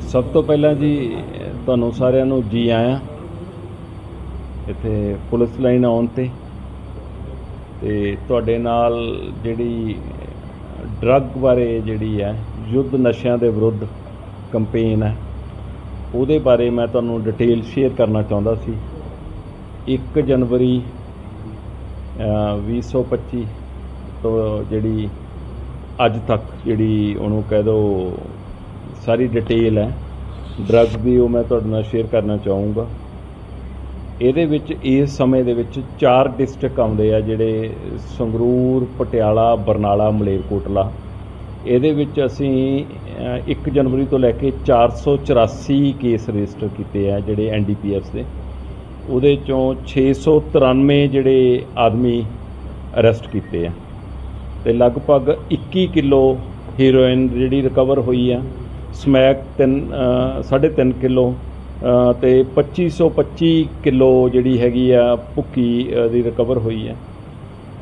ਸਭ ਤੋਂ ਪਹਿਲਾਂ ਜੀ ਤੁਹਾਨੂੰ ਸਾਰਿਆਂ ਨੂੰ ਜੀ ਆਇਆਂ। ਇੱਥੇ ਪੁਲਿਸ ਲਾਈਨ ਆਉਣ ਤੇ। ਤੇ ਤੁਹਾਡੇ ਨਾਲ ਜਿਹੜੀ ਡਰੱਗ ਬਾਰੇ ਜਿਹੜੀ ਹੈ ਯੁੱਧ ਨਸ਼ਿਆਂ ਦੇ ਵਿਰੁੱਧ ਕੰਪੇਨ ਹੈ ਉਹਦੇ ਬਾਰੇ ਮੈਂ ਤੁਹਾਨੂੰ ਡਿਟੇਲ ਸ਼ੇਅਰ ਕਰਨਾ ਚਾਹੁੰਦਾ ਸੀ। 1 ਜਨਵਰੀ ਅ, 2025 ਤੋਂ ਜਿਹੜੀ ਅੱਜ ਤੱਕ ਜਿਹੜੀ ਉਹਨੂੰ ਕਹਿ ਦੋ ਸਾਰੀ ਡਿਟੇਲ ਹੈ। ਡਰੱਗ ਵੀ ਉਹ ਮੈਂ ਤੁਹਾਡੇ ਨਾਲ ਸ਼ੇਅਰ ਕਰਨਾ ਚਾਹੂੰਗਾ। ਇਹਦੇ ਵਿੱਚ ਇਸ ਸਮੇਂ ਦੇ ਵਿੱਚ ਚਾਰ ਡਿਸਟ੍ਰਿਕਟ ਆਉਂਦੇ ਆ ਜਿਹੜੇ ਸੰਗਰੂਰ ਪਟਿਆਲਾ ਬਰਨਾਲਾ ਮਲੇਰਕੋਟਲਾ। ਇਹਦੇ ਵਿੱਚ ਅਸੀਂ ਅ, 1 ਜਨਵਰੀ ਤੋਂ ਲੈ ਕੇ 484 ਕੇਸ ਰਜਿਸਟਰ ਕੀਤੇ ਆ ਜਿਹੜੇ ਐਨਡੀਪੀਐਸ ਦੇ। ਉਹਦੇ ਚੋਂ 693 ਜਿਹੜੇ ਆਦਮੀ ਅਰੈਸਟ ਕੀਤੇ ਆ। ਤੇ ਲਗਭਗ 21 ਕਿਲੋ ਹੀਰੋਇਨ ਜਿਹੜੀ ਰਿਕਵਰ ਹੋਈ ਆ ਸਮੈਕ 3 3.5 ਕਿਲੋ ਅ, ਤੇ 2525 ਕਿਲੋ ਜਿਹੜੀ ਹੈਗੀ ਆ ਭੁੱਕੀ ਦੀ ਰਿਕਵਰ ਹੋਈ ਹੈ।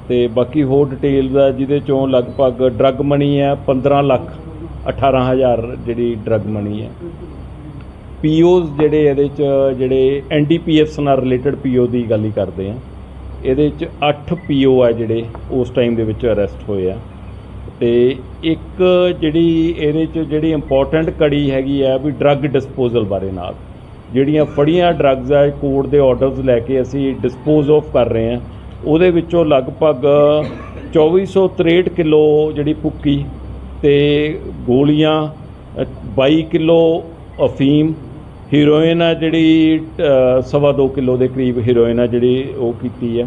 ਤੇ ਬਾਕੀ ਹੋਰ ਡਿਟੇਲ ਆ ਜਿਹਦੇ ਚੋਂ ਲਗਭਗ ਡਰੱਗ ਮਨੀ ਹੈ 15 ਲੱਖ 18000 ਜਿਹੜੀ ਡਰੱਗ ਮਨੀ ਹੈ। ਪੀਓਜ਼ ਜਿਹੜੇ ਇਹਦੇ ਚ ਜਿਹੜੇ ਐਨਡੀਪੀਐਸ ਨਾਲ ਰਿਲੇਟਡ ਪੀਓ ਦੀ ਗੱਲ ਹੀ ਕਰਦੇ ਆ। ਇਹਦੇ ਚ 8 ਪੀਓ ਆ ਜਿਹੜੇ ਉਸ ਟਾਈਮ ਦੇ ਵਿੱਚ ਅਰੈਸਟ ਹੋਏ ਆ। ਤੇ ਇੱਕ ਜਿਹੜੀ ਇਹਦੇ ਚ ਜਿਹੜੀ ਇੰਪੋਰਟੈਂਟ ਕੜੀ ਹੈਗੀ ਆ ਵੀ ਡਰੱਗ ਡਿਸਪੋਜ਼ਲ ਬਾਰੇ ਨਾਲ। ਜਿਹੜੀਆਂ ਫੜੀਆਂ ਡਰੱਗਸ ਆ ਕੋਰਟ ਦੇ ਆਰਡਰਸ ਲੈ ਕੇ ਅਸੀਂ ਡਿਸਪੋਜ਼ ਆਫ ਕਰ ਰਹੇ ਹਾਂ। ਉਹਦੇ ਵਿੱਚੋਂ ਲਗਭਗ 2463 ਕਿਲੋ ਜਿਹੜੀ ਭੁੱਕੀ ਤੇ ਗੋਲੀਆਂ ਅ, 22 ਕਿਲੋ ਅਫੀਮ ਹੀਰੋਇਨ ਆ ਜਿਹੜੀ ਅ, ਸਵਾ ਦੋ ਕਿਲੋ ਦੇ ਕਰੀਬ ਹੀਰੋਇਨ ਆ ਜਿਹੜੀ ਉਹ ਕੀਤੀ ਆ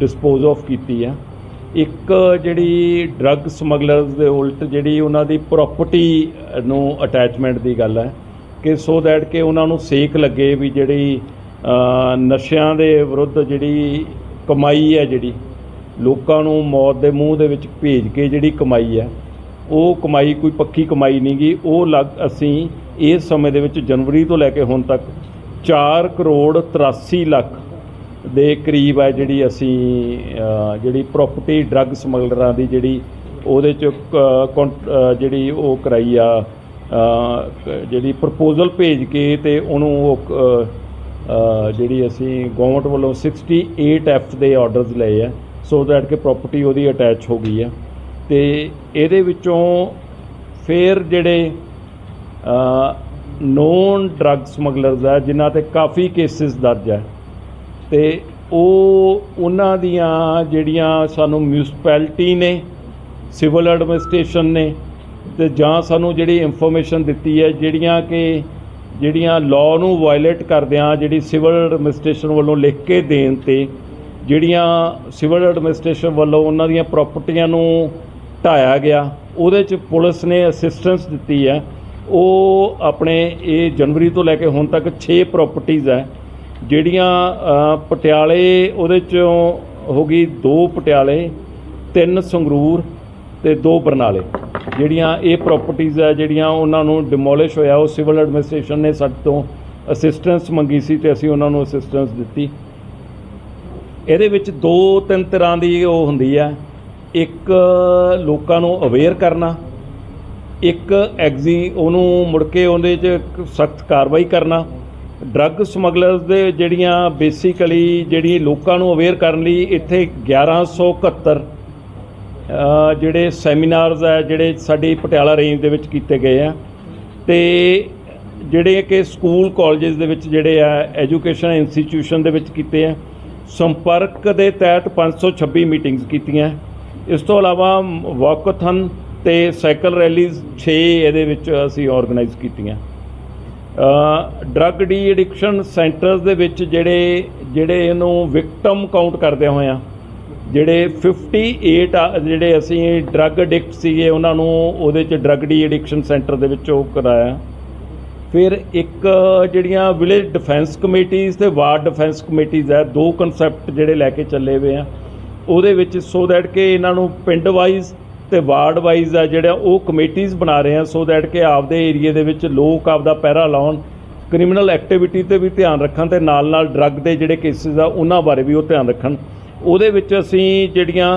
ਡਿਸਪੋਜ਼ ਆਫ ਕੀਤੀ ਆ। ਇੱਕ ਜਿਹੜੀ ਡਰੱਗ ਸਮਗਲਰਸ ਦੇ ਉਲਟ ਜਿਹੜੀ ਉਹਨਾਂ ਦੀ ਪ੍ਰਾਪਰਟੀ ਨੂੰ ਅਟੈਚਮੈਂਟ ਦੀ ਗੱਲ ਹੈ ਕਿ ਸੋ ਦੈਟ ਕਿ ਉਹਨਾਂ ਨੂੰ ਸੇਕ ਲੱਗੇ ਵੀ ਜਿਹੜੀ ਨਸ਼ਿਆਂ ਦੇ ਵਿਰੁੱਧ ਜਿਹੜੀ ਕਮਾਈ ਹੈ ਜਿਹੜੀ, ਲੋਕਾਂ ਨੂੰ ਮੌਤ ਦੇ ਮੂੰਹ ਦੇ ਵਿੱਚ ਭੇਜ ਕੇ ਜਿਹੜੀ ਕਮਾਈ ਹੈ, ਉਹ ਕਮਾਈ ਕੋਈ ਪੱਕੀ ਕਮਾਈ ਨਹੀਂ ਗੀ, ਉਹ ਲੱਗ ਅਸੀਂ ਇਸ ਸਮੇਂ ਦੇ ਵਿੱਚ ਜਨਵਰੀ ਤੋਂ ਲੈ ਕੇ ਹੁਣ ਤੱਕ 4 ਕਰੋੜ 83 ਲੱਖ ਦੇ ਕਰੀਬ ਹੈ ਜਿਹੜੀ ਅਸੀਂ ਜਿਹੜੀ ਪ੍ਰਾਪਰਟੀ ਡਰੱਗ ਸਮਗਲਰਾਂ ਦੀ ਜਿਹੜੀ ਉਹਦੇ ਚ ਕ- ਜਿਹੜੀ ਉਹ ਕਰਾਈ ਆ ਜਿਹੜੀ ਪ੍ਰਪੋਜ਼ਲ ਭੇਜ ਕੇ ਤੇ ਉਹਨੂੰ ਉਹ ਜਿਹੜੀ ਅਸੀਂ ਗਵਰਨਮੈਂਟ ਵੱਲੋਂ 68 ਐਫ ਦੇ ਆਰਡਰਸ ਲਏ ਆ ਸੋ ਦੈਟ ਕਿ ਪ੍ਰਾਪਰਟੀ ਉਹਦੀ ਅਟੈਚ ਹੋ ਗਈ ਆ। ਤੇ ਇਹਦੇ ਵਿੱਚੋਂ ਫਿਰ ਜਿਹੜੇ ਨੋਨ ਡਰੱਗ ਸਮਗਲਰਸ ਆ, ਜਿਨ੍ਹਾਂ ਤੇ ਕਾਫੀ ਕੇਸਿਸ ਦਰਜ ਹੈ ਅਤੇ ਉਹ ਉਹਨਾਂ ਦੀਆਂ ਜਿਹੜੀਆਂ ਸਾਨੂੰ ਮਿਊਨਿਸਪੈਲਿਟੀ ਨੇ ਸਿਵਲ ਐਡਮਿਨਿਸਟ੍ਰੇਸ਼ਨ ਨੇ ਅਤੇ ਜਾਂ ਸਾਨੂੰ ਜਿਹੜੀ ਇਨਫੋਰਮੇਸ਼ਨ ਦਿੱਤੀ ਹੈ, ਜਿਹੜੀਆਂ ਕਿ ਜਿਹੜੀਆਂ ਲਾਅ ਨੂੰ ਵਾਇਲੇਟ ਕਰਦਿਆਂ ਜਿਹੜੀ ਸਿਵਲ ਐਡਮਿਨਿਸਟ੍ਰੇਸ਼ਨ ਵੱਲੋਂ ਲਿਖ ਕੇ ਦੇਣ ਤੇ ਜਿਹੜੀਆਂ ਸਿਵਲ ਐਡਮਿਨਿਸਟ੍ਰੇਸ਼ਨ ਵੱਲੋਂ ਉਹਨਾਂ ਦੀਆਂ ਪ੍ਰਾਪਰਟੀਆਂ ਨੂੰ ਢਾਇਆ ਗਿਆ, ਉਹਦੇ ਚ ਪੁਲਿਸ ਨੇ ਅਸਿਸਟੈਂਸ ਦਿੱਤੀ ਹੈ। ਉਹ ਆਪਣੇ ਇਹ ਜਨਵਰੀ ਤੋਂ ਲੈ ਕੇ ਹੁਣ ਤੱਕ 6 ਪ੍ਰਾਪਰਟੀਆਂ ਹੈ। ਜਿਹੜੀਆਂ ਪਟਿਆਲੇ ਉਹਦੇ ਚੋਂ ਹੋ ਗਈ ਦੋ ਪਟਿਆਲੇ, ਤਿੰਨ ਸੰਗਰੂਰ ਤੇ ਦੋ ਬਰਨਾਲੇ। ਜਿਹੜੀਆਂ ਇਹ ਪ੍ਰਾਪਰਟੀਆਂ ਹੈ ਜਿਹੜੀਆਂ ਉਹਨਾਂ ਨੂੰ ਡਿਮੋਲਿਸ਼ ਹੋਇਆ, ਉਹ ਸਿਵਲ ਐਡਮਿਨਿਸਟ੍ਰੇਸ਼ਨ ਨੇ ਸਾਡੇ ਤੋਂ ਅਸਿਸਟੈਂਸ ਮੰਗੀ ਸੀ ਤੇ ਅਸੀਂ ਉਹਨਾਂ ਨੂੰ ਅਸਿਸਟੈਂਸ ਦਿੱਤੀ। ਇਹਦੇ ਵਿੱਚ ਦੋ ਤਿੰਨ ਤਰ੍ਹਾਂ ਦੀ ਉਹ ਹੁੰਦੀ ਹੈ ਇੱਕ ਲੋਕਾਂ ਨੂੰ ਅਵੇਅਰ ਕਰਨਾ, ਇੱਕ ਐਗਜ਼ੀ ਉਹਨੂੰ ਮੁੜ ਕੇ ਉਹਦੇ 'ਚ ਸਖਤ ਕਾਰਵਾਈ ਕਰਨਾ ਡਰੱਗ ਸਮਗਲਰਸ ਦੇ ਜਿਹੜੀਆਂ ਬੇਸਿਕਲੀ ਜਿਹੜੀ ਲੋਕਾਂ ਨੂੰ ਅਵੇਅਰ ਕਰਨ ਲਈ ਇੱਥੇ 1171 ਅ, ਜਿਹੜੇ ਸੈਮੀਨਾਰਸ ਹੈ ਜਿਹੜੇ ਸਾਡੀ ਪਟਿਆਲਾ ਰੇਂਜ ਦੇ ਵਿੱਚ ਕੀਤੇ ਗਏ ਆ। ਤੇ ਜਿਹੜੇ ਕਿ ਸਕੂਲ ਕਾਲਜਸ ਦੇ ਵਿੱਚ ਜਿਹੜੇ ਆ ਐਜੂਕੇਸ਼ਨ ਇੰਸਟੀਟਿਊਸ਼ਨ ਦੇ ਵਿੱਚ ਕੀਤੇ ਆ। ਸੰਪਰਕ ਦੇ ਤਹਿਤ 526 ਮੀਟਿੰਗਸ ਕੀਤੀਆਂ। ਇਸ ਤੋਂ ਇਲਾਵਾ ਵਾਕਥਨ ਤੇ ਸਾਈਕਲ ਰੈਲੀਜ਼ 6 ਇਹਦੇ ਵਿੱਚ ਅਸੀਂ ਆਰਗੇਨਾਈਜ਼ ਕੀਤੀਆਂ। ਡਰੱਗ ਡੀ ਐਡਿਕਸ਼ਨ ਸੈਂਟਰਸ ਦੇ ਵਿੱਚ ਜਿਹੜੇ ਜਿਹੜੇ ਇਹਨੂੰ ਵਿਕਟਮ ਕਾਊਂਟ ਕਰਦੇ ਹੋਏ ਆ, ਜਿਹੜੇ 58 ਆ, ਜਿਹੜੇ ਅਸੀਂ ਡਰੱਗ ਐਡਿਕਟ ਸੀਗੇ, ਉਹਨਾਂ ਨੂੰ ਉਹਦੇ ਚ ਡਰੱਗ ਡੀ ਐਡਿਕਸ਼ਨ ਸੈਂਟਰ ਦੇ ਵਿੱਚ ਉਹ ਕਰਾਇਆ। ਫਿਰ ਇੱਕ ਜਿਹੜੀਆਂ ਵਿਲੇਜ ਡਿਫੈਂਸ ਕਮੇਟੀਆਂ ਤੇ ਵਾਰਡ ਡਿਫੈਂਸ ਕਮੇਟੀਆਂ ਹੈ ਦੋ ਕਨਸੈਪਟ ਜਿਹੜੇ ਲੈ ਕੇ ਚੱਲੇ ਹੋਏ ਆ, ਉਹਦੇ ਵਿੱਚ ਸੋ ਦੈਟ ਕਿ ਇਹਨਾਂ ਨੂੰ ਪਿੰਡ ਵਾਈਜ਼ ਤੇ ਵਾਰਡ ਵਾਈਜ਼ ਆ ਜਿਹੜਾ ਉਹ ਕਮੇਟੀਆਂ ਬਣਾ ਰਹੇ ਆ ਸੋ ਦੈਟ ਕਿ ਆਪਦੇ ਏਰੀਏ ਦੇ ਵਿੱਚ ਲੋਕ ਆਪਦਾ ਪਹਿਰਾ ਲਾਉਣ ਕ੍ਰਿਮੀਨਲ ਐਕਟੀਵਿਟੀ ਤੇ ਵੀ ਧਿਆਨ ਰੱਖਣ ਤੇ ਨਾਲ ਨਾਲ ਡਰੱਗ ਦੇ ਜਿਹੜੇ ਕੇਸਿਸ ਆ, ਉਹਨਾਂ ਬਾਰੇ ਵੀ ਉਹ ਧਿਆਨ ਰੱਖਣ। ਉਹਦੇ ਵਿੱਚ ਅਸੀਂ ਜਿਹੜੀਆਂ